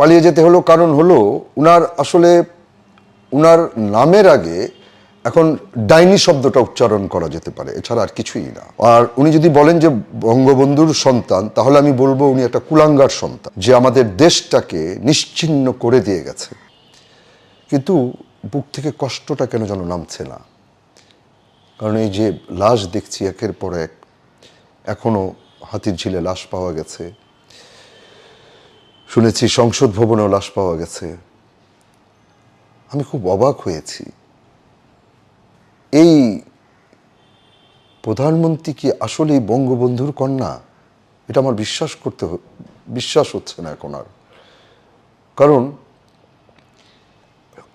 পালিয়ে যেতে হলো, কারণ হলো উনার আসলে, উনার নামের আগে এখন ডাইনি শব্দটা উচ্চারণ করা যেতে পারে, এছাড়া আর কিছুই না। আর উনি যদি বলেন যে বঙ্গবন্ধুর সন্তান, তাহলে আমি বলব উনি একটা কুলাঙ্গার সন্তান, যে আমাদের দেশটাকে নিশ্চিহ্ন করে দিয়ে গেছে। কিন্তু বুক থেকে কষ্টটা কেন যেন নামছে না? কারণ এই যে লাশ দেখছি একের পর এক, এখনও হাতির ঝিলে লাশ পাওয়া গেছে। শুনেছি সংসদ ভবনেও লাশ পাওয়া গেছে। আমি খুব অবাক হয়েছি। এই প্রধানমন্ত্রী কি আসলেই বঙ্গবন্ধুর কন্যা? এটা আমার বিশ্বাস করতে বিশ্বাস হচ্ছে না এখন আর। কারণ,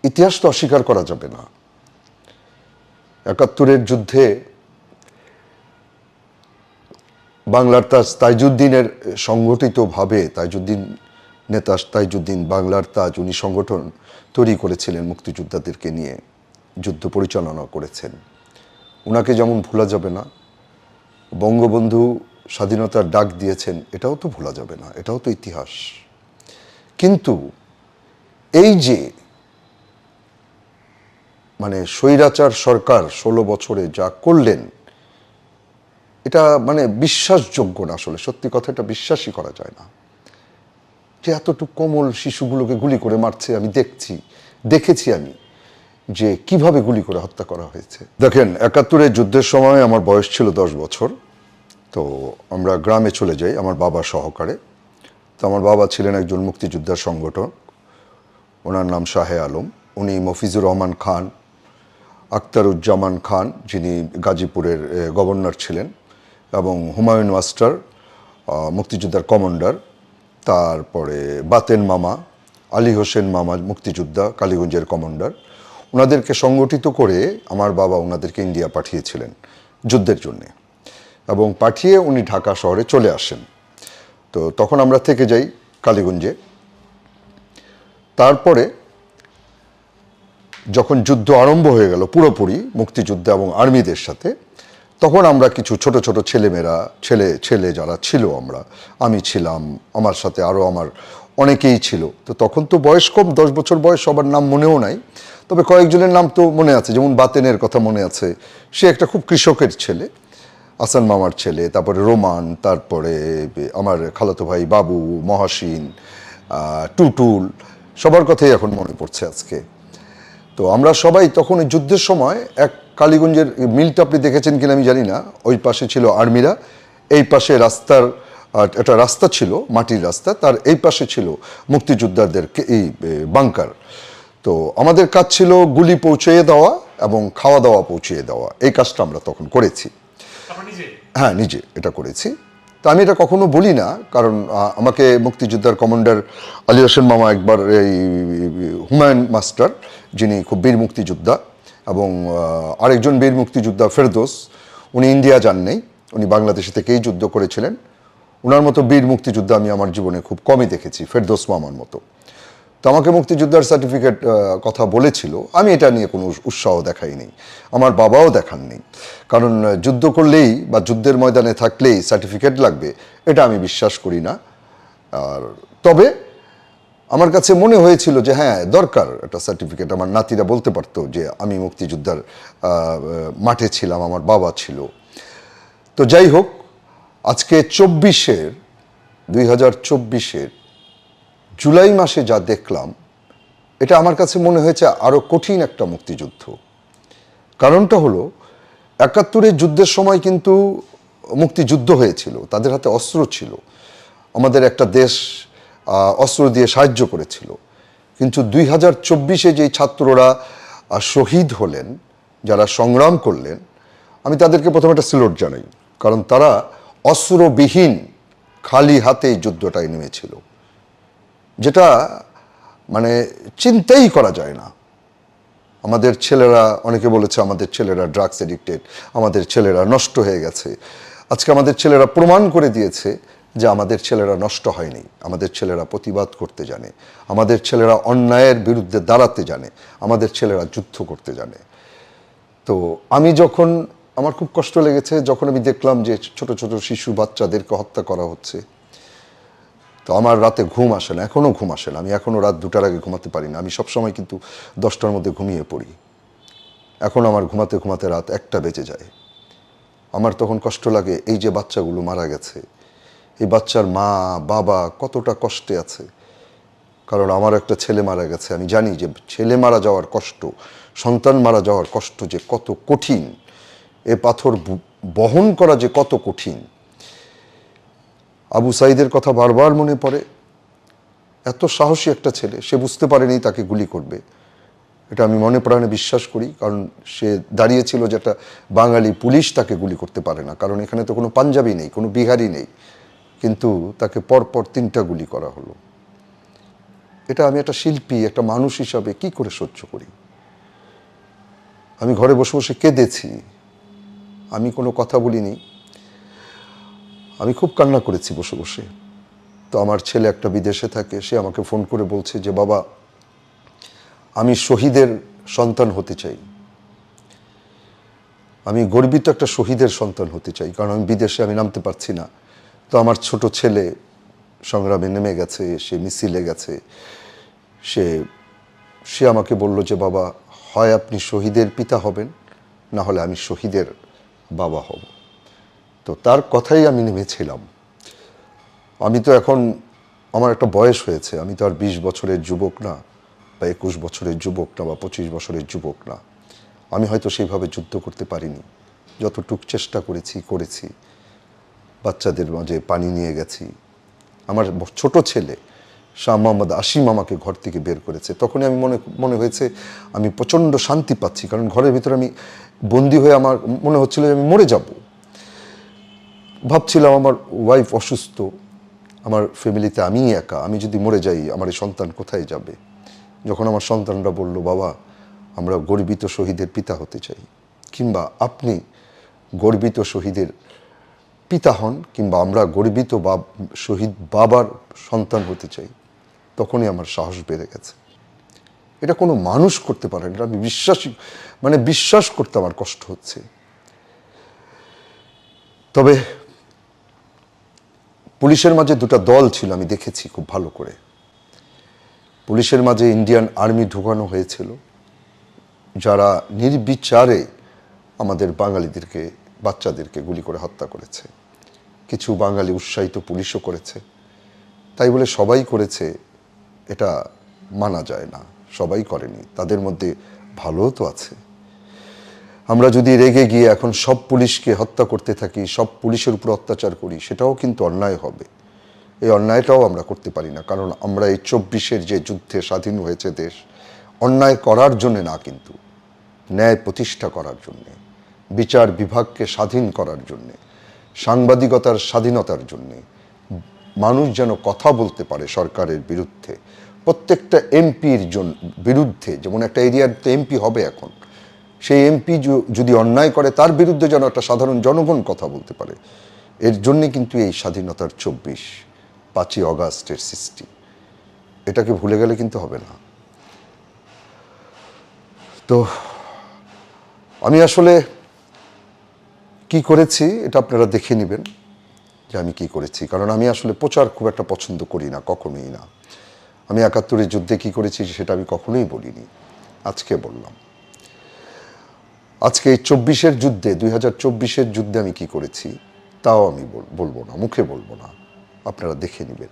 ইতিহাস তো অস্বীকার করা যাবে না। একাত্তরের যুদ্ধে বাংলার তাজ তাইজুদ্দিনের সংগঠিতভাবে তাইজুদ্দিন নেতা তাইজুদ্দিন বাংলার তাজ উনি সংগঠন তৈরি করেছিলেন মুক্তিযোদ্ধাদেরকে নিয়ে, যুদ্ধ পরিচালনা করেছেন। ওনাকে যেমন ভোলা যাবে না, বঙ্গবন্ধু স্বাধীনতার ডাক দিয়েছেন, এটাও তো ভোলা যাবে না, এটাও তো ইতিহাস। কিন্তু এই যে মানে স্বৈরাচার সরকার ষোলো বছরে যা করলেন, এটা মানে বিশ্বাসযোগ্য না আসলে, সত্যি কথা, এটা বিশ্বাসই করা যায় না। যে এতটুকু কোমল শিশুগুলোকে গুলি করে মারছে, আমি দেখছি, দেখেছি আমি যে কীভাবে গুলি করে হত্যা করা হয়েছে। দেখেন একাত্তরের যুদ্ধের সময় আমার বয়স ছিল দশ বছর, তো আমরা গ্রামে চলে যাই আমার বাবা সহকারে। তো আমার বাবা ছিলেন একজন মুক্তিযোদ্ধার সংগঠক, ওনার নাম শাহে আলম, উনি মফিজুর রহমান খান, আখতারুজ্জামান খান, যিনি গাজীপুরের গভর্নর ছিলেন এবং হুমায়ুন মাস্টার মুক্তিযোদ্ধার কমান্ডার। তারপরে বাতেন মামা, আলী হোসেন মামা, মুক্তিযোদ্ধা, কালীগঞ্জের কমান্ডার। ওনাদেরকে সংগঠিত করে আমার বাবা ওনাদেরকে ইন্ডিয়া পাঠিয়েছিলেন যুদ্ধের জন্যে এবং পাঠিয়ে উনি ঢাকা শহরে চলে আসেন। তো তখন আমরা থেকে যাই কালীগঞ্জে। তারপরে যখন যুদ্ধ আরম্ভ হয়ে গেল পুরোপুরি মুক্তিযুদ্ধ এবং আর্মিদের সাথে তখন আমরা কিছু ছোট ছোট ছেলেমেয়েরা, ছেলে ছেলে যারা ছিল আমরা, আমি ছিলাম, আমার সাথে আরও আমার অনেকেই ছিল। তো তখন তো বয়স কম, দশ বছর বয়স, সবার নাম মনেও নাই। তবে কয়েকজনের নাম তো মনে আছে, যেমন বাতেনের কথা মনে আছে। সে একটা খুব কৃষকের ছেলে, আসান মামার ছেলে, তারপরে রোমান, তারপরে আমার খালাতো ভাই বাবু, মহাসিন টুটুল, সবার কথাই এখন মনে পড়ছে আজকে। তো আমরা সবাই তখন যুদ্ধের সময় এক কালীগঞ্জের মিলটা আপনি দেখেছেন কিনা আমি জানি না। ওই পাশে ছিল আর্মিরা এই পাশে রাস্তার একটা রাস্তা ছিল মাটির রাস্তা তার এই পাশে ছিল মুক্তিযোদ্ধাদের এই বাংকার। তো আমাদের কাজ ছিল গুলি পৌঁছিয়ে দেওয়া এবং খাওয়া দাওয়া পৌঁছিয়ে দেওয়া। এই কাজটা আমরা তখন করেছি। হ্যাঁ নিজে এটা করেছি। তো আমি এটা কখনো বলি না কারণ আমাকে মুক্তিযোদ্ধার কমান্ডার আলী হোসেন মামা একবার এই হুমায়ুন মাস্টার যিনি খুব বীর মুক্তিযোদ্ধা এবং আরেকজন বীর মুক্তিযোদ্ধা ফেরদোস, উনি ইন্ডিয়া যান নেই উনি বাংলাদেশে থেকেই যুদ্ধ করেছিলেন। ওনার মতো বীর মুক্তিযোদ্ধা আমি আমার জীবনে খুব কমই দেখেছি, ফেরদোস মামার মতো। তো আমাকে মুক্তিযোদ্ধার সার্টিফিকেট কথা বলেছিল, আমি এটা নিয়ে কোনো উৎস- উৎসাহ দেখাইনি, আমার বাবাও দেখাননি। কারণ যুদ্ধ করলেই বা যুদ্ধের ময়দানে থাকলেই সার্টিফিকেট লাগবে, এটা আমি বিশ্বাস করি না। আর তবে আমার কাছে মনে হয়েছিল যে হ্যাঁ দরকার একটা সার্টিফিকেট আমার নাতিরা বলতে পারতো যে, আমি মুক্তিযোদ্ধার মাঠে ছিলাম, আমার বাবা ছিল। তো যাই হোক, আজকে চব্বিশের, দুই হাজার চব্বিশের জুলাই মাসে যা দেখলাম, এটা আমার কাছে মনে হয়েছে আরও কঠিন একটা মুক্তিযুদ্ধ। কারণটা হলো, একাত্তরের যুদ্ধের সময় কিন্তু মুক্তিযুদ্ধ হয়েছিল, তাদের হাতে অস্ত্র ছিল। আমাদের একটা দেশ অস্ত্র দিয়ে সাহায্য করেছিল। কিন্তু দুই হাজার চব্বিশে যেই ছাত্ররা শহীদ হলেন, যারা সংগ্রাম করলেন, আমি তাদেরকে প্রথমে একটা সিলোট জানাই। কারণ তারা অস্ত্রবিহীন, খালি হাতে যুদ্ধটায় নেমেছিল। যেটা মানে চিন্তাই করা যায় না। আমাদের ছেলেরা, অনেকে বলেছে আমাদের ছেলেরা ড্রাগস এডিক্টেড, আমাদের ছেলেরা নষ্ট হয়ে গেছে। আজকে আমাদের ছেলেরা প্রমাণ করে দিয়েছে যে আমাদের ছেলেরা নষ্ট হয়নি, আমাদের ছেলেরা প্রতিবাদ করতে জানে, আমাদের ছেলেরা অন্যায়ের বিরুদ্ধে দাঁড়াতে জানে, আমাদের ছেলেরা যুদ্ধ করতে জানে। তো আমি যখন, আমার খুব কষ্ট লেগেছে যখন আমি দেখলাম যে ছোট ছোট শিশু বাচ্চাদেরকে হত্যা করা হচ্ছে। তো আমার রাতে ঘুম আসে না এখনও ঘুম আসে না, আমি এখনও রাত দুটার আগে ঘুমাতে পারি না, আমি সবসময় কিন্তু দশটার মধ্যে ঘুমিয়ে পড়ি। এখন আমার ঘুমাতে ঘুমাতে রাত একটা বেজে যায়। আমার তখন কষ্ট লাগে, এই যে বাচ্চাগুলো মারা গেছে এই বাচ্চার মা, বাবা কতটা কষ্টে আছে। কারণ আমার একটা ছেলে মারা গেছে, আমি জানি যে ছেলে মারা যাওয়ার কষ্ট, সন্তান মারা যাওয়ার কষ্ট যে কত কঠিন, এ পাথর বহন করা যে কত কঠিন। আবু সাইদের কথা বারবার মনে পড়ে, এত সাহসী একটা ছেলে, সে বুঝতে পারেনি তাকে গুলি করবে। এটা আমি মনে প্রাণে বিশ্বাস করি, কারণ সে দাঁড়িয়েছিল যেটা বাঙালি পুলিশ তাকে গুলি করতে পারে না, কারণ এখানে তো কোনো পাঞ্জাবি নেই, কোনো বিহারি নেই। কিন্তু তাকে পরপর তিনটা গুলি করা হলো। এটা আমি একটা শিল্পী, একটা মানুষ হিসাবে কি করে সহ্য করি? আমি ঘরে বসে বসে কেঁদেছি। আমি কোনো কথা বলিনি। আমি খুব কান্না করেছি বসে বসে। তো আমার ছেলে একটা বিদেশে থাকে, সে আমাকে ফোন করে বলছে যে, বাবা, আমি শহীদের সন্তান হতে চাই। আমি গর্বিত একটা শহীদের সন্তান হতে চাই, কারণ আমি বিদেশে আমি নামতে পারছি না। তো আমার ছোট ছেলে সংগ্রামে নেমে গেছে, সে মিছিলে গেছে। সে সে আমাকে বলল যে, বাবা, হয় আপনি শহীদের পিতা হবেন, না হলে আমি শহীদের বাবা হব। তো তার কথাই আমি নেমেছিলাম। আমি তো এখন, আমার একটা বয়স হয়েছে, আমি তো আর বিশ বছরের যুবক না, বা একুশ বছরের যুবক না, বা পঁচিশ বছরের যুবক না। আমি হয়তো সেইভাবে যুদ্ধ করতে পারিনি। যতটুক চেষ্টা করেছি করেছি। বাচ্চাদের মাঝে পানি নিয়ে গেছি। আমার ছোট ছেলে, শাহ মোহাম্মদ আসিম আমাকে ঘর থেকে বের করেছে। তখনই আমি মনে মনে হয়েছে আমি প্রচণ্ড শান্তি পাচ্ছি, কারণ ঘরের ভিতরে আমি বন্দি হয়ে আমার মনে হচ্ছিল যে আমি মরে যাব। ভাবছিলাম আমার ওয়াইফ অসুস্থ, আমার ফ্যামিলিতে আমিই একা, আমি যদি মরে যাই, আমার এই সন্তান কোথায় যাবে? যখন আমার সন্তানরা বলল, বাবা, আমরা গর্বিত শহীদের পিতা হতে চাই। কিংবা, আপনি গর্বিত শহীদের পিতা হন কিংবা আমরা গর্বিত বাব শহীদ বাবার সন্তান হতে চাই, তখনই আমার সাহস বেড়ে গেছে। এটা কোনো মানুষ করতে পারে না আমি বিশ্বাসই মানে বিশ্বাস করতে আমার কষ্ট হচ্ছে। তবে পুলিশের মাঝে দুটো দল ছিল, আমি দেখেছি খুব ভালো করে। পুলিশের মাঝে ইন্ডিয়ান আর্মি ঢুকানো হয়েছিল, যারা নির্বিচারে আমাদের বাঙালিদেরকে বাচ্চাদেরকে গুলি করে হত্যা করেছে। কিছু বাঙালি উৎসাহিত পুলিশও করেছে। তাই বলে সবাই করেছে, এটা মানা যায় না। সবাই করেনি, তাদের মধ্যে ভালোও তো আছে। আমরা যদি রেগে গিয়ে এখন সব পুলিশকে হত্যা করতে থাকি, সব পুলিশের উপর অত্যাচার করি, সেটাও কিন্তু অন্যায় হবে। এই অন্যায়টাও আমরা করতে পারি না, কারণ আমরা এই চব্বিশের যে যুদ্ধে স্বাধীন হয়েছে দেশ, অন্যায় করার জন্যে না কিন্তু, ন্যায় প্রতিষ্ঠা করার জন্যে। বিচার বিভাগকে স্বাধীন করার জন্যে, সাংবাদিকতার স্বাধীনতার জন্যে, মানুষ যেন কথা বলতে পারে সরকারের বিরুদ্ধে। প্রত্যেকটা এমপির জন, বিরুদ্ধে, যেমন একটা এরিয়ার তো এমপি হবে এখন, সেই এমপি যদি অন্যায় করে, তার বিরুদ্ধে যেন একটা সাধারণ জনগণ কথা বলতে পারে। এর জন্যে কিন্তু এই স্বাধীনতার চব্বিশ, পাঁচই অগাস্টের সৃষ্টি এটাকে ভুলে গেলে কিন্তু হবে না। তো, আমি আসলে কি করেছি এটা আপনারা দেখে নেবেন যে আমি কি করেছি। কারণ আমি আসলে প্রচার খুব একটা পছন্দ করি না, কখনোই না। আমি একাত্তরের যুদ্ধে কি করেছি সেটা আমি কখনোই বলিনি। আজকে বললাম। আজকে এই চব্বিশের যুদ্ধে, দুই হাজার চব্বিশের যুদ্ধে আমি কি করেছি, তাও আমি বল- বলব না, মুখে বলব না। আপনারা দেখে নেবেন।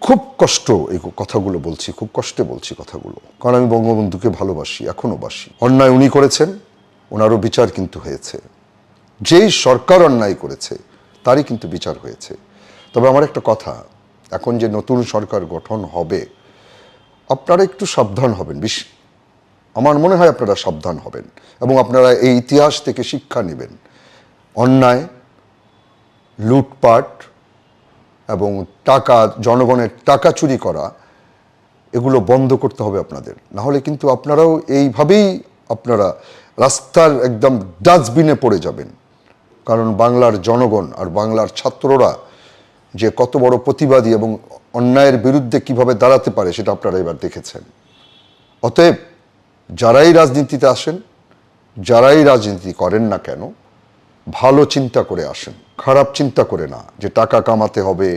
খুব কষ্ট এই কথাগুলো বলছি, খুব কষ্টে বলছি কথাগুলো। কারণ আমি বঙ্গবন্ধুকে ভালোবাসি এখনও বাসি। অন্যায় উনি করেছেন, ওনারও বিচার কিন্তু হয়েছে। যেই সরকার অন্যায় করেছে, তারই কিন্তু বিচার হয়েছে। তবে আমার একটা কথা, এখন যে নতুন সরকার গঠন হবে, আপনারা একটু সাবধান হবেন, বিশ আমার মনে হয় আপনারা সাবধান হবেন, এবং আপনারা এই ইতিহাস থেকে শিক্ষা নেবেন। অন্যায়, লুটপাট, এবং টাকা, জনগণের টাকা চুরি করা, এগুলো বন্ধ করতে হবে আপনাদের। না হলে কিন্তু আপনারাও এইভাবেই আপনারা রাস্তার একদম ডাস্টবিনে পড়ে যাবেন। কারণ বাংলার জনগণ আর বাংলার ছাত্ররা যে কত বড় প্রতিবাদী এবং অন্যায়ের বিরুদ্ধে কীভাবে দাঁড়াতে পারে সেটা আপনারা এবার দেখেছেন। অতএব যারাই রাজনীতিতে আসেন, যারাই রাজনীতি করেন না কেন, ভালো চিন্তা করে আসেন, খারাপ চিন্তা করে না যে টাকা কামাতে হবে,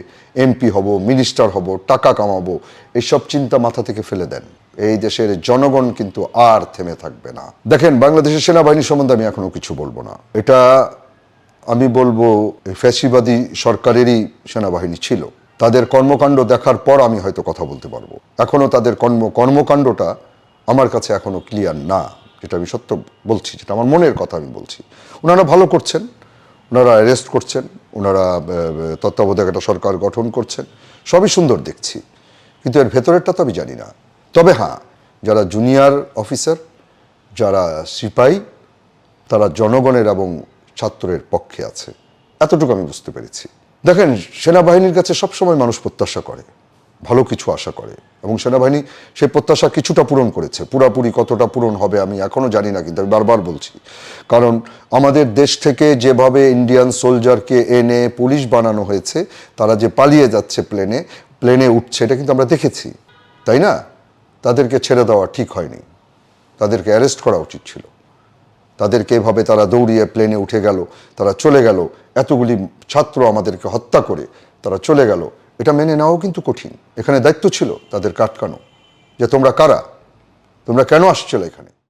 এমপি হব, মিনিস্টার হব, টাকা কামাবো এইসব চিন্তা মাথা থেকে ফেলে দেন। এই দেশের জনগণ কিন্তু আর থেমে থাকবে না। দেখেন, বাংলাদেশের সেনাবাহিনী সম্বন্ধে আমি এখনও কিছু বলব না। এটা আমি বলব ফ্যাসিবাদী সরকারেরই সেনাবাহিনী ছিল। তাদের কর্মকাণ্ড দেখার পর আমি হয়তো কথা বলতে পারব। এখনও তাদের কর্ম, কর্মকাণ্ডটা আমার কাছে এখনও ক্লিয়ার না। যেটা আমি সত্য বলছি, যেটা আমার মনের কথা আমি বলছি। ওনারা ভালো করছেন, ওনারা অ্যারেস্ট করছেন, ওনারা তত্ত্বাবধায়ক একটা সরকার গঠন করছেন। সবই সুন্দর দেখছি। কিন্তু এর ভেতরেরটা তো আমি জানি না। তবে হ্যাঁ যারা জুনিয়র অফিসার যারা সিপাহী তারা জনগণের এবং ছাত্রের পক্ষে আছে। এতটুকু আমি বুঝতে পেরেছি। দেখেন, সেনাবাহিনীর কাছে সবসময় মানুষ প্রত্যাশা করে, ভালো কিছু আশা করে এবং সেনাবাহিনী সেই প্রত্যাশা কিছুটা পূরণ করেছে। পুরাপুরি কতটা পূরণ হবে আমি এখনও জানি না, কিন্তু আমি বারবার বলছি। কারণ আমাদের দেশ থেকে যেভাবে ইন্ডিয়ান সোলজারকে এনে পুলিশ বানানো হয়েছে, তারা যে পালিয়ে যাচ্ছে প্লেনে প্লেনে উঠছে, এটা কিন্তু আমরা দেখেছি। তাই না? তাদেরকে ছেড়ে দেওয়া ঠিক হয়নি। তাদেরকে অ্যারেস্ট করা উচিত ছিল। তাদেরকে এভাবে তারা দৌড়িয়ে প্লেনে উঠে গেল, তারা চলে গেল, এতগুলি ছাত্র আমাদেরকে হত্যা করে তারা চলে গেল। এটা মেনে নেওয়াও কিন্তু কঠিন। এখানে দায়িত্ব ছিল তাদের কাটকানো। যে তোমরা কারা? তোমরা কেন আসছিল এখানে?